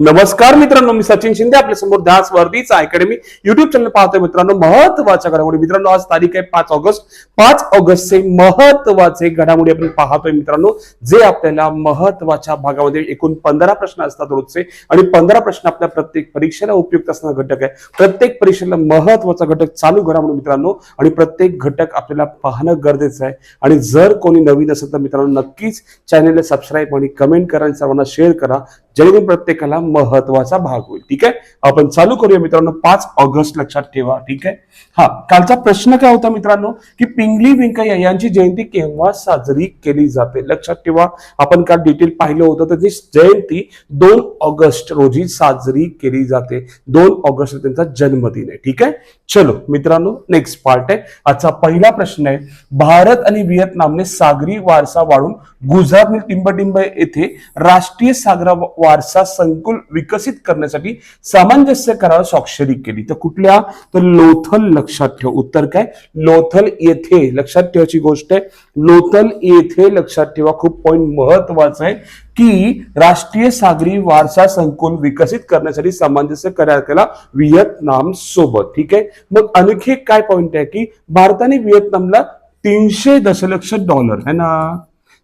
नमस्कार मित्रांनो मी सचिन शिंदे आपल्यासमोर ध्यास वर्दीचा अकॅडमी युट्यूब चॅनल पाहतोय मित्रांनो. महत्त्वाच्या घडामोडी. मित्रांनो आज तारीख आहे पाच ऑगस्ट. पाच ऑगस्टचे महत्त्वाचे घडामोडी आपण पाहतोय मित्रांनो जे आपल्याला महत्त्वाच्या भागामध्ये एकूण पंधरा प्रश्न असतात रोजचे आणि पंधरा प्रश्न आपल्या प्रत्येक परीक्षेला उपयुक्त असणारा घटक आहे. प्रत्येक परीक्षेला महत्त्वाचा घटक चालू घडामोडी मित्रांनो आणि प्रत्येक घटक आपल्याला पाहणं गरजेचं आहे. आणि जर कोणी नवीन असेल तर मित्रांनो नक्कीच चॅनेलला सबस्क्राईब आणि कमेंट करा आणि सर्वांना शेअर करा. जेणेकरून प्रत्येकाला महत्त्वाचा भाग होईल. ठीक आहे? आपण चालू करूया मित्रांनो. पाच ऑगस्ट लक्षात ठेवा. ठीक आहे? हा कालचा प्रश्न काय होता मित्रांनो? की पिंगली व्यंकय्या यांची जयंती केव्हा साजरी केली जाते? लक्षात ठेवा. आपण काल डिटेल पाहिलं होतं. तर ती जयंती दोन ऑगस्ट रोजी साजरी केली जाते. दोन ऑगस्ट त्यांचा जन्मदिन आहे. ठीक आहे? चलो मित्रांनो नेक्स्ट पार्ट आहे. आजचा पहिला प्रश्न आहे. भारत आणि व्हिएतनामने सागरी वारसा वाढून गुजरातमधील टिंबटिंब येथे राष्ट्रीय सागरा वारसा संकुल विकसित करण्यासाठी सामंजस्य करार स्वाक्षरी केली. तर कुठल्या? तर लोथल लक्षात ठेव. उत्तर काय? लोथल येथे. लक्षात ठेवायची गोष्ट आहे. लोथल येथे लक्षात ठेवा. खूप पॉइंट महत्त्वाचा आहे की राष्ट्रीय सागरी वारसा संकुल विकसित करण्यासाठी सामंजस्य करार केला व्हिएतनाम सोबत. ठीक आहे? मग आणखी एक काय पॉइंट आहे की भारताने व्हिएतनामला तीनशे दशलक्ष डॉलर है ना?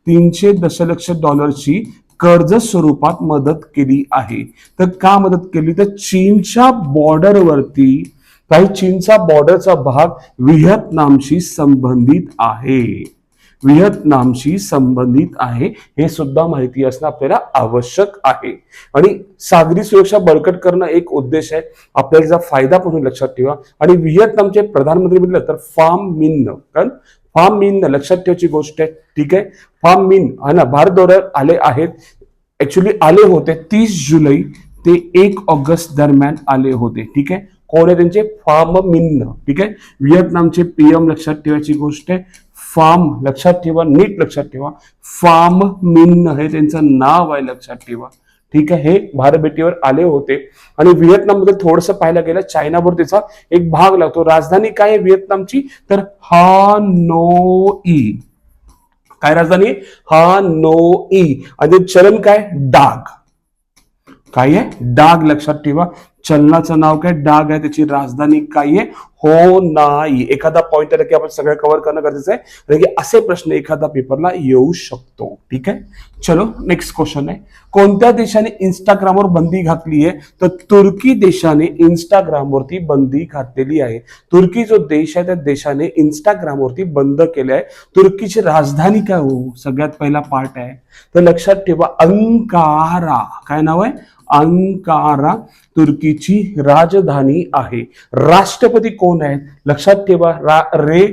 तीनशे दशलक्ष डॉलरची कर्ज स्वरूपात मदत केली आहे. तर का मदत केली? तर चीनच्या बॉर्डरवरती काही चीनचा बॉर्डरचा भाग व्हिएतनामशी संबंधित आहे. व्हिएतनामशी संबंधित आहे. हे सुद्धा माहिती असणं आपल्याला आवश्यक आहे. आणि सागरी सुरक्षा बळकट करणं एक उद्देश आहे. आपल्याला त्याचा फायदा पण लक्षात ठेवा. आणि व्हिएतनामचे प्रधानमंत्री म्हटलं तर फार्म मिन्न. कारण फार्म मीन लक्षात ठेवायची गोष्ट आहे. ठीक आहे? फार्म मिन है ना भारत दौऱ्यावर आले आहेत. ऍक्च्युली आले होते तीस जुलै ते एक ऑगस्ट दरम्यान आले होते. ठीक आहे? कोण आहे त्यांचे? फार्म मिन्न ठीक आहे? व्हिएतनामचे पीएम लक्षात ठेवायची गोष्ट आहे. फार्म लक्षात ठेवा नीट लक्षात ठेवा. फार्म मिन्न हे त्यांचं नाव आहे लक्षात ठेवा. ठीक आहे हे भारत भेटीवर आले होते. आणि व्हिएतनाममध्ये थोडस पाहायला गेलं चायनावर त्याचा एक भाग लागतो. राजधानी काय आहे व्हिएतनामची? तर हा नो ई काय राजधानी? हा नो ई आणि चलन काय? डाग. काय आहे? डाग लक्षात ठेवा. चलनाचं नाव काय? डाग आहे त्याची राजधानी काय आहे? हो नाही. एखादा पॉइंट आहे की आपण सगळं कव्हर करणं गरजेचं आहे. की असे प्रश्न एखादा पेपरला येऊ शकतो. ठीक आहे? चलो नेक्स्ट क्वेश्चन आहे. कोणत्या देशाने इंस्टाग्रामवर बंदी घातली आहे? तर तुर्की देशाने इंस्टाग्रामवरती बंदी घातलेली आहे. तुर्की जो देश आहे त्या देशाने इंस्टाग्रामवरती बंद केले आहे. तुर्कीची राजधानी काय हो? सगळ्यात पहिला पार्ट आहे. तर लक्षात ठेवा अंकारा. काय नाव आहे? अंकारा तुर्कीची राजधानी आहे. राष्ट्रपती कोण आहेत? लक्षात ठेवा रा रे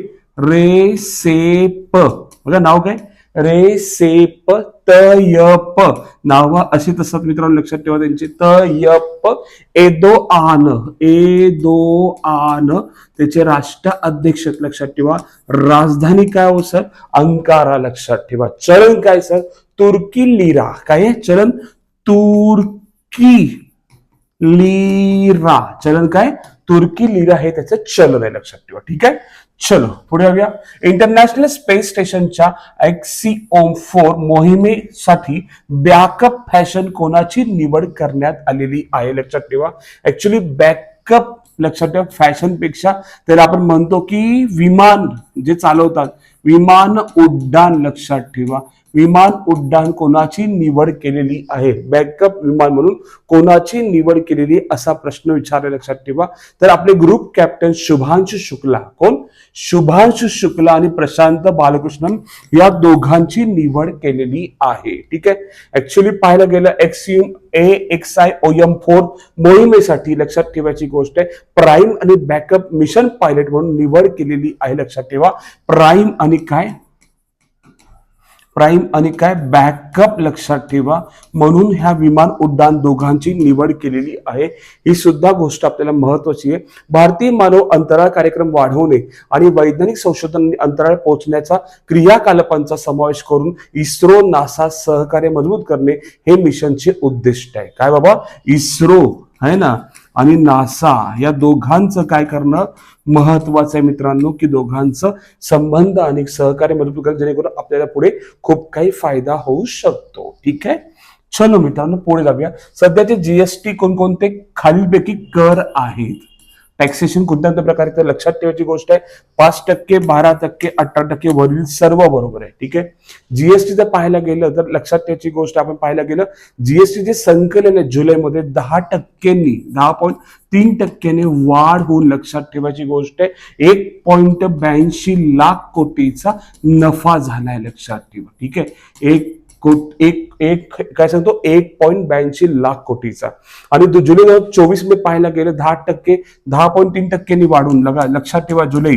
रे से प बघा नाव काय? रे से प त यप प नाव असे तसंच मित्रांनो लक्षात ठेवा त्यांची. त यप प एदो आन एदो आन त्याचे राष्ट्र अध्यक्ष लक्षात ठेवा. राजधानी काय हो सर? अंकारा लक्षात ठेवा. चलन काय सर? तुर्की लिरा. काय आहे? चलन? तुर्की लिरा. चलन काय? तुर्की लिरा हे त्याचं चलन आहे लक्षात ठेवा. ठीक आहे? चलो पुढे जाऊया. इंटरनॅशनल स्पेस स्टेशनच्या एक्सी ओम फोर मोहिमेसाठी बॅकअप फॅशन कोणाची निवड करण्यात आलेली आहे लक्षात ठेवा. ऍक्च्युली बॅकअप लक्षात ठेवा. फॅशनपेक्षा त्याला आपण म्हणतो की विमान जे चालवतात विमान उड्डाण लक्षात ठेवा. विमान उड्डाण कोणाची निवड केलेली आहे? बॅकअप विमान म्हणून कोणाची निवड केलेली असा प्रश्न विचारला लक्षात ठेवा. तर आपले ग्रुप कॅप्टन शुभांशु शुक्ला. कोण? शुभांशु शुक्ला आणि प्रशांत बालकृष्णन या दोघांची निवड केलेली आहे. ठीक आहे? ऍक्च्युली पाहायला गेलं Axiom A X I O M four मोहिमेसाठी लक्षात ठेवायची गोष्ट आहे. प्राईम आणि बॅकअप मिशन पायलट म्हणून निवड केलेली आहे लक्षात ठेवा. प्राईम आणि काय? प्राईम आणि काय बॅकअप लक्षात ठेवा. म्हणून ह्या विमान उड्डाण दोघांची निवड केलेली आहे. ही सुद्धा गोष्ट आपल्याला महत्वाची आहे. भारतीय मानव अंतराळ कार्यक्रम वाढवणे आणि वैज्ञानिक संशोधन अंतराळ पोहोचण्याचा क्रियाकलापांचा समावेश करून इस्रो नासा सहकार्य मजबूत करणे हे मिशनचे उद्दिष्ट आहे. काय बाबा? इस्रो. आहे ना? आणि नासा या दोघांचं काय करणं महत्वाचं आहे मित्रांनो की दोघांचं संबंध आणि सहकार्य मजबूत करणं जेणेकरून आपल्याला पुढे खूप काही फायदा होऊ शकतो. ठीक आहे? चलो मित्रांनो पुढे जाऊया. सध्याचे जीएसटी कोणकोणते? खालीलपैकी कर आहेत. टॅक्सेशन कोणत्या प्रकारे तर लक्षात ठेवायची गोष्ट आहे पाच टक्के बारा टक्के अठरा टक्के वरील सर्व बरोबर आहे ठीक आहे? जीएसटी जर पाहायला गेलं तर लक्षात ठेवायची गोष्ट आपण पाहायला गेलं जीएसटी जे संकलन आहे जुलैमध्ये दहा टक्क्यांनी दहा पॉईंट तीन टक्क्याने वाढ होऊन लक्षात ठेवायची गोष्ट आहे. एक पॉईंट ब्याऐंशी लाख कोटीचा नफा झालाय लक्षात ठेवा ठीक आहे? एक एक एक काय सांगतो एक पॉईंट ब्याऐंशी लाख कोटीचा. आणि जुलै दोन हजार चोवीसमध्ये पाहायला गेलं दहा टक्के दहा पॉईंट तीन टक्क्यांनी वाढून लगा लक्षात ठेवा जुलै.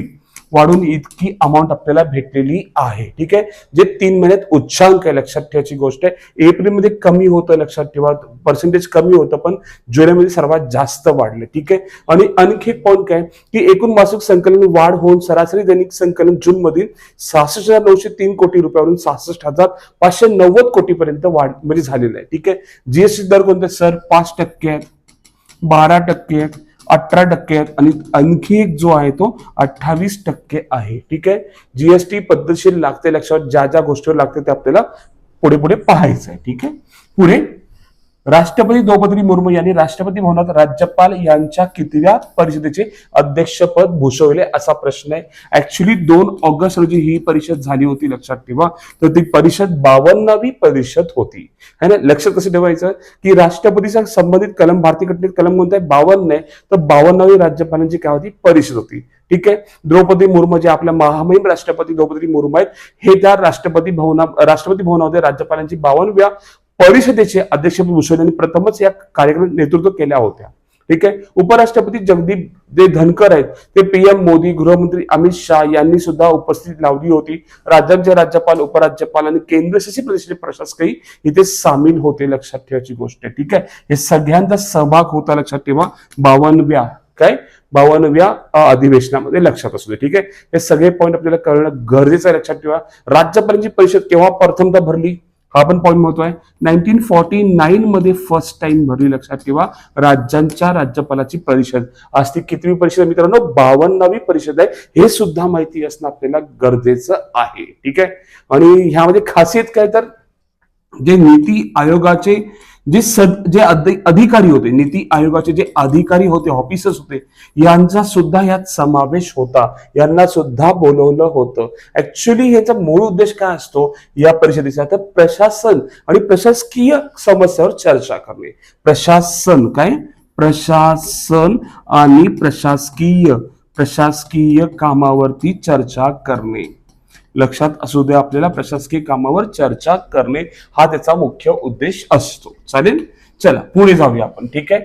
वाढून इतकी अमाऊंट आपल्याला भेटलेली आहे. ठीक आहे? जे तीन महिन्यात उच्चांक आहे लक्षात ठेवायची गोष्ट आहे. एप्रिलमध्ये कमी होतं लक्षात ठेवा. पर्सेंटेज कमी होतं पण जुलैमध्ये सर्वात जास्त वाढले. ठीक आहे? आणि आणखी एक पॉईंट काय? की एकूण मासिक संकलन वाढ होऊन सरासरी दैनिक संकलन जून मधील सहासष्ट हजार नऊशे तीन कोटी रुपयावरून सहासष्ट हजार पाचशे नव्वद कोटीपर्यंत वाढ म्हणजे झालेलं आहे. ठीक आहे? जीएसटी दर कोणते सर पाच टक्के. आहेत बारा टक्के. आहेत अठरा टक्के आहेत आणि आणखी एक जो आहे तो अठ्ठावीस टक्के आहे. ठीक आहे? जीएसटी पद्धतशीर लागते लक्षात ज्या ज्या गोष्टीवर लागते ते आपल्याला पुढे पुढे पाहायचं आहे ठीक आहे? पुढे राष्ट्रपती द्रौपदी मुर्मू यांनी राष्ट्रपती भवनात राज्यपाल यांच्या कितव्या परिषदेचे अध्यक्षपद भूषवले असा प्रश्न आहे. ऍक्च्युली दोन ऑगस्ट रोजी ही परिषद झाली होती लक्षात ठेवा. तर ती परिषद बावन्नावी परिषद होती. है ना? लक्षात कसं ठेवायचं? की राष्ट्रपतीचा संबंधित कलम भारतीय घटनेत कलम कोणता आहे? बावन्न आहे. तर बावन्नावी राज्यपालांची काय होती? परिषद होती. ठीक आहे? द्रौपदी मुर्मू जे आपल्या महामहिम राष्ट्रपती द्रौपदी मुर्मू आहेत हे त्या राष्ट्रपती भवना राष्ट्रपती भवनामध्ये राज्यपालांची बावनव्या परिषदेचे अध्यक्षपद भूषण प्रथमच या कार्यक्रम नेतृत्व केल्या होत्या. ठीक आहे? उपराष्ट्रपती जगदीप जे धनकर आहेत. ते पीएम मोदी गृहमंत्री अमित शाह यांनी सुद्धा उपस्थिती लावली होती. राज्यांचे राज्यपाल उपराज्यपाल आणि केंद्रशासित प्रदेशाचे प्रशासकही इथे सामील होते लक्षात ठेवायची गोष्ट आहे. ठीक आहे? हे सगळ्यांचा सहभाग होता लक्षात ठेवा. बावनव्या काय? बावनव्या अधिवेशनामध्ये लक्षात असू दे. ठीक आहे? हे सगळे पॉईंट आपल्याला कळणं गरजेचं आहे लक्षात ठेवा. राज्यपालांची परिषद केव्हा प्रथमदा भरली? हा पण पॉईंट महत्त्व आहे. नाईन्टीन फॉर्टी नाईन मध्ये फर्स्ट टाइम भरली लक्षात ठेवा राज्यांच्या राज्यपालाची परिषद. आज ती कितवी परिषद आहे मित्रांनो? बावन्नावी परिषद आहे. हे सुद्धा माहिती असणं आपल्याला गरजेचं आहे. ठीक आहे? आणि ह्यामध्ये खासियत काय तर जे नीती आयोगाचे जे सद जे अधिकारी होते नीती आयोगाचे जे अधिकारी होते ऑफिसर्स होते यांचा सुद्धा यात समावेश होता. यांना सुद्धा बोलवलं होतं. ऍक्च्युली याचा मूळ उद्देश काय असतो? या परिषदेचा तर प्रशासन आणि प्रशासकीय समस्यावर चर्चा करणे. प्रशासन काय? प्रशासन आणि प्रशासकीय प्रशासकीय कामावरती चर्चा करणे. लक्षात असू द्या आपल्याला प्रशासकीय कामावर चर्चा करणे हा त्याचा मुख्य उद्देश असतो. चालेल? चला पुढे जाऊया आपण. ठीक आहे?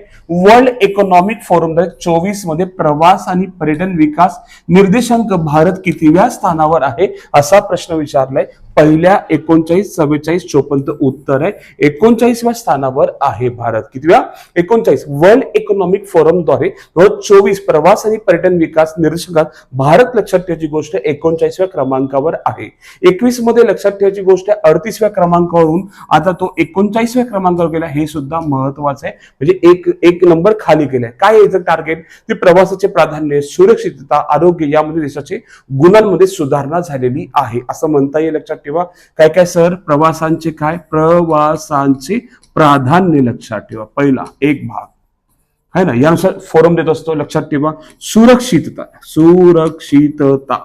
वर्ल्ड इकॉनॉमिक फोरम चोवीसमध्ये प्रवास आणि पर्यटन विकास निर्देशांक भारत कितव्या स्थानावर आहे असा प्रश्न विचारलाय. पहिल्या एकोणचाळीस चव्वेचाळीस चोपन्न उत्तर आहे. एकोणचाळीसव्या स्थानावर आहे भारत. कितव्या? एकोणचाळीस. वर्ल्ड इकॉनॉमिक फोरमद्वारे दोन हजार चोवीस प्रवास आणि पर्यटन विकास निर्देशकात भारत लक्षात ठेवायची गोष्ट एकोणचाळीसव्या क्रमांकावर आहे. एकवीसमध्ये लक्षात ठेवायची गोष्ट अडतीसव्या क्रमांकावरून आता तो एकोणचाळीसव्या क्रमांकावर गेला हे सुद्धा महत्वाचं आहे. म्हणजे एक एक नंबर खाली गेलाय काय याचं टार्गेट ते प्रवासाचे प्राधान्य सुरक्षितता आरोग्य यामध्ये देशाचे गुणांमध्ये सुधारणा झालेली आहे. असं म्हणता येईल लक्षात ठेवा. काय काय सर? प्रवासांचे काय? प्रवासांचे प्राधान्य लक्षात ठेवा. पहिला एक भाग. है ना? यानुसार फोरम देत असतो लक्षात ठेवा. सुरक्षितता. सुरक्षितता.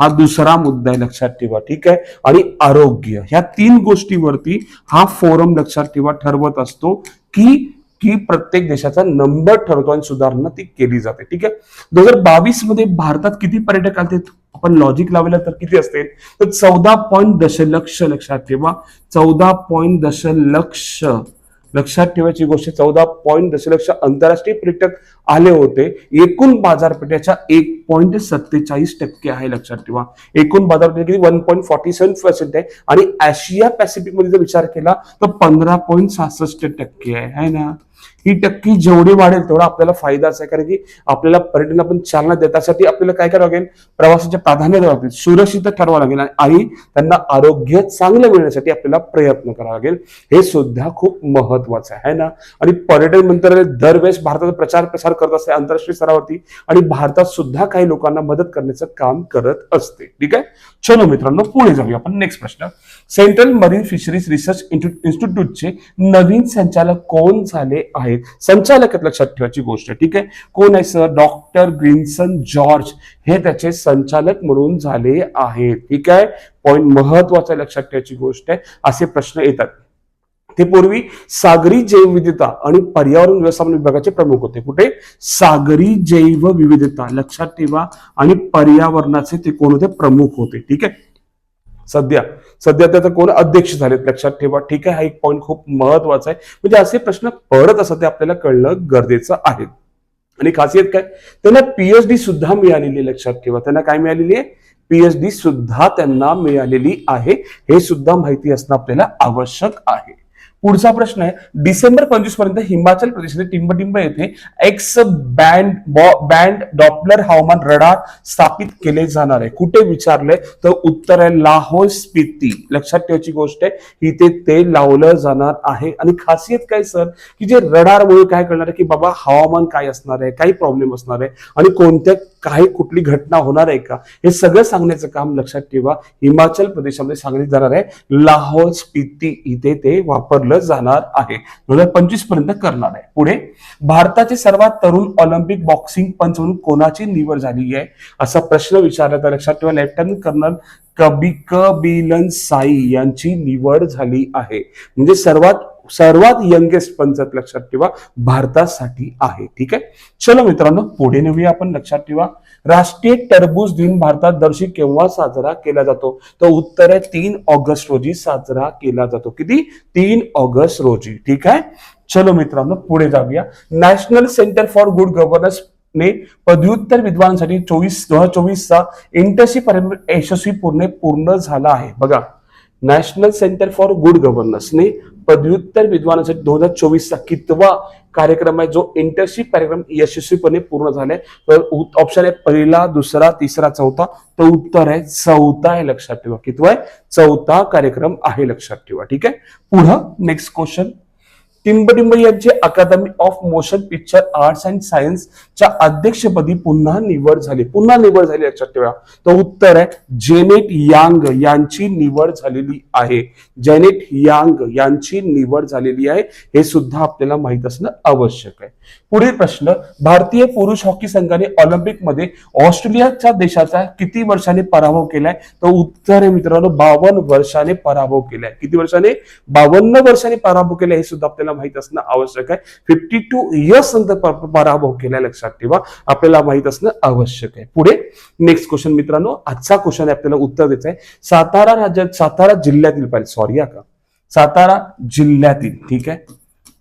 हा दुसरा मुद्दा आहे लक्षात ठेवा. ठीक आहे? आणि आरोग्य. ह्या तीन गोष्टीवरती हा फोरम लक्षात ठेवा ठरवत असतो की की प्रत्येक देशाचा नंबर ठरवतो आणि सुधारणा ती केली जाते. ठीक आहे? दोन हजार बावीसमध्ये भारतात किती पर्यटक आले आपण लॉजिक लावलं तर किती असतील? तर चौदा पॉईंट दशलक्ष लक्षात ठेवा. चौदा पॉईंट दशलक्ष. लक्षात ठेवायची गोष्ट चौदा पॉईंट दशलक्ष आंतरराष्ट्रीय पर्यटक आले होते. एकूण बाजारपेठेच्या एक पॉईंट सत्तेचाळीस टक्के आहे लक्षात ठेवा. एकूण बाजारपेठ किती? One point forty seven percent आहे. आणि आशिया पॅसिफिकमध्ये जर विचार केला तर पंधरा पॉईंट सहासष्ट टक्के आहे ना? ही टक्की जेवढी वाढेल तेवढा आपल्याला फायदाच आहे. कारण की आपल्याला पर्यटन आपण चालना देण्यासाठी आपल्याला काय करावं लागेल? प्रवासाचे प्राधान्य द्यावं लागेल. सुरक्षित ठरवावं लागेल. आणि त्यांना आरोग्य चांगलं मिळण्यासाठी आपल्याला प्रयत्न करावा लागेल. हे सुद्धा खूप महत्वाचं आहे ना? आणि पर्यटन मंत्रालय दरवेळेस भारताचा प्रचार प्रसार करत असते आंतरराष्ट्रीय स्तरावरती. आणि भारतात सुद्धा काही लोकांना मदत करण्याचं काम करत असते. ठीक आहे? चलो मित्रांनो पुढे जाऊया आपण. नेक्स्ट प्रश्न. सेंट्रल मरीन फिशरीज रिसर्च इन्स्टिट्यूटचे नवीन संचालक कोण झाले आहे आहेत संचालक आहेत लक्षात ठेवायची गोष्ट ठीक आहे? कोण आहे सर डॉक्टर ग्रिन्सन जॉर्ज हे त्याचे संचालक म्हणून झाले आहेत. ठीक आहे? पॉईंट महत्त्वाचा लक्षात ठेवायची गोष्ट आहे. असे प्रश्न येतात. ते पूर्वी सागरी जैवविविधता आणि पर्यावरण व्यवस्थापन विभागाचे प्रमुख होते. कुठे? सागरी जैवविविधता. लक्षात ठेवा. आणि पर्यावरणाचे ते कोण होते? प्रमुख होते. ठीक आहे? सध्या. सध्या त्याचा कोण अध्यक्ष झालेत लक्षात ठेवा. ठीक आहे हा एक पॉईंट खूप महत्त्वाचा आहे. म्हणजे असे प्रश्न पडत असतात ते आपल्याला कळणं गरजेचं आहे. आणि खासियत काय? त्यांना पीएचडी सुद्धा मिळालेली आहे, लक्षात ठेवा. त्यांना काय मिळालेली आहे? पीएचडी सुद्धा त्यांना मिळालेली आहे. हे सुद्धा माहिती असणं आपल्याला आवश्यक आहे. पुढचा प्रश्न आहे डिसेंबर पंचवीसपर्यंत हिमाचल प्रदेशातील टिंबटिंब येथे एक्स बँड बँड डॉपलर हवामान रडार स्थापित केले जाणार आहे. कुठे विचारले तर उत्तर आहे लाहोर स्पिती. लक्षात ठेवायची गोष्ट आहे इथे ते लावलं जाणार आहे. आणि खासियत काय सर? की जे रडारमुळे काय करणार आहे की बाबा हवामान काय असणार आहे काही प्रॉब्लेम असणार आहे. आणि कोणत्या काही कुठली घटना होणार आहे का? हे सगळं सांगण्याचं काम लक्षात ठेवा. हिमाचल प्रदेशामध्ये सांगण्यात जाणार आहे लाहोर स्पिती इथे ते वापरलं जाणार आहे. दोन हजार पंचवीसपर्यंत करणार आहे. पुढे भारताचे सर्वात तरुण ऑलिम्पिक बॉक्सिंग पंच म्हणून कोणाची निवड झाली आहे? असा प्रश्न विचारला तर लक्षात ठेवा लेफ्टनंट कर्नल कबी कबिलन साई यांची निवड झाली आहे. म्हणजे सर्वात सर्वात यंगेस्ट पंच लक्षात ठेवा भारतासाठी आहे ठीक आहे? चलो मित्रांनो पुढे नेऊया आपण लक्षात ठेवा. राष्ट्रीय टरबूज दिन भारतात दर्शी केव्हा साजरा केला जातो? तर उत्तर आहे तीन ऑगस्ट रोजी साजरा केला जातो. किती? तीन ऑगस्ट रोजी ठीक आहे? चलो मित्रांनो पुढे जाऊया. National centre for good governance ने पदव्युत्तर विद्वानांसाठी चोवीस दोन हजार चोवीसचा इंटर्नशिप यशस्वीपूर्ण पूर्ण झाला आहे. बघा नॅशनल सेंटर फॉर गुड गव्हर्नन्सने पदव्युत्तर विद्वानांसाठी दोन हजार चोवीसचा कितवा कार्यक्रम आहे जो इंटर्नशिप कार्यक्रम यशस्वीपणे पूर्ण झालाय. तर ऑप्शन आहे पहिला दुसरा तिसरा चौथा. तर उत्तर आहे चौथा आहे लक्षात ठेवा. कितवा आहे? चौथा कार्यक्रम आहे लक्षात ठेवा. ठीक आहे? पुढं नेक्स्ट क्वेश्चन टिंबटिंब यांची academy of motion picture arts and science च्या अध्यक्षपदी पुन्हा निवड झाली. पुन्हा निवड झाली लक्षात ठेवा. तर उत्तर आहे जेनेट यांग यांची निवड झालेली आहे. जेनेट यांग यांची निवड झालेली आहे. हे सुद्धा आपल्याला माहीत असणं आवश्यक आहे. पुढील प्रश्न भारतीय पुरुष हॉकी संघाने ऑलिम्पिकमध्ये ऑस्ट्रेलियाच्या देशाचा किती वर्षाने पराभव केलाय? तर उत्तर आहे मित्रांनो बावन्न वर्षाने पराभव केलाय. किती वर्षाने? बावन्न वर्षाने पराभव केलाय हे सुद्धा आपल्याला माहीत असणं आवश्यक आहे. फिफ्टी टू इयर्स नंतर पराभव केलाय लक्षात ठेवा. आपल्याला माहीत असणं आवश्यक आहे. पुढे नेक्स्ट क्वेश्चन मित्रांनो आजचा क्वेश्चन आहे आपल्याला उत्तर द्यायचं आहे. सातारा राज्यात सातारा जिल्ह्यातील पाहिजे सॉरी या का? सातारा जिल्ह्यातील ठीक आहे?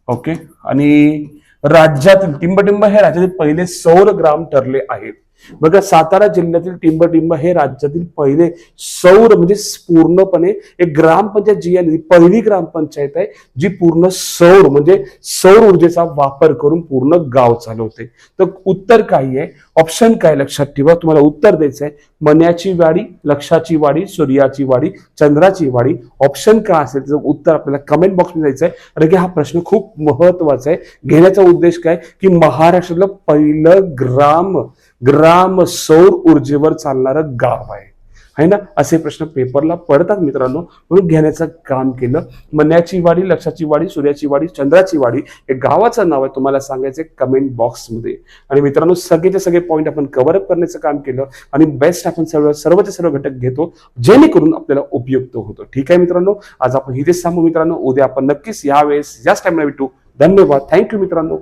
ओके आणि राज्यातील टिंबटिंब हे राज्यातील पहिले सौर ग्राम ठरले आहेत. बघा सातारा जिल्ह्यातील टिंबटिंब हे राज्यातील पहिले सौर म्हणजे पूर्णपणे एक ग्रामपंचायत जी आहे पहिली ग्रामपंचायत आहे जी पूर्ण सौर म्हणजे सौर ऊर्जेचा वापर करून पूर्ण गाव चालवते. तर उत्तर काय आहे ऑप्शन काय लक्षात ठेवा तुम्हाला उत्तर द्यायचं आहे. मन्याची वाडी लक्षाची वाडी सूर्याची वाडी चंद्राची वाडी ऑप्शन काय असेल त्याचं उत्तर आपल्याला कमेंट बॉक्समध्ये द्यायचं आहे. कारण की हा प्रश्न खूप महत्त्वाचा आहे. घेण्याचा उद्देश काय? की महाराष्ट्रातलं पहिलं ग्राम ग्राम सौर ऊर्जेवर चालणारं गाव आहे. है ना? असे प्रश्न पेपरला पडतात मित्रांनो. म्हणून घेण्याचं काम केलं. मन्याची वाडी लक्षाची वाडी सूर्याची वाडी चंद्राची वाडी हे गावाचं नाव आहे. तुम्हाला सांगायचं कमेंट बॉक्समध्ये आणि मित्रांनो सगळेचे सगळे पॉईंट आपण कव्हरअप करण्याचं काम केलं आणि बेस्ट आपण सर्व सर्वचे सर्व घटक घेतो जेणेकरून आपल्याला उपयुक्त होतो. ठीक आहे मित्रांनो? आज आपण इथेच सांगू मित्रांनो. उद्या आपण नक्कीच यावेळेस याच टाइमला भेटू. धन्यवाद. थँक्यू मित्रांनो.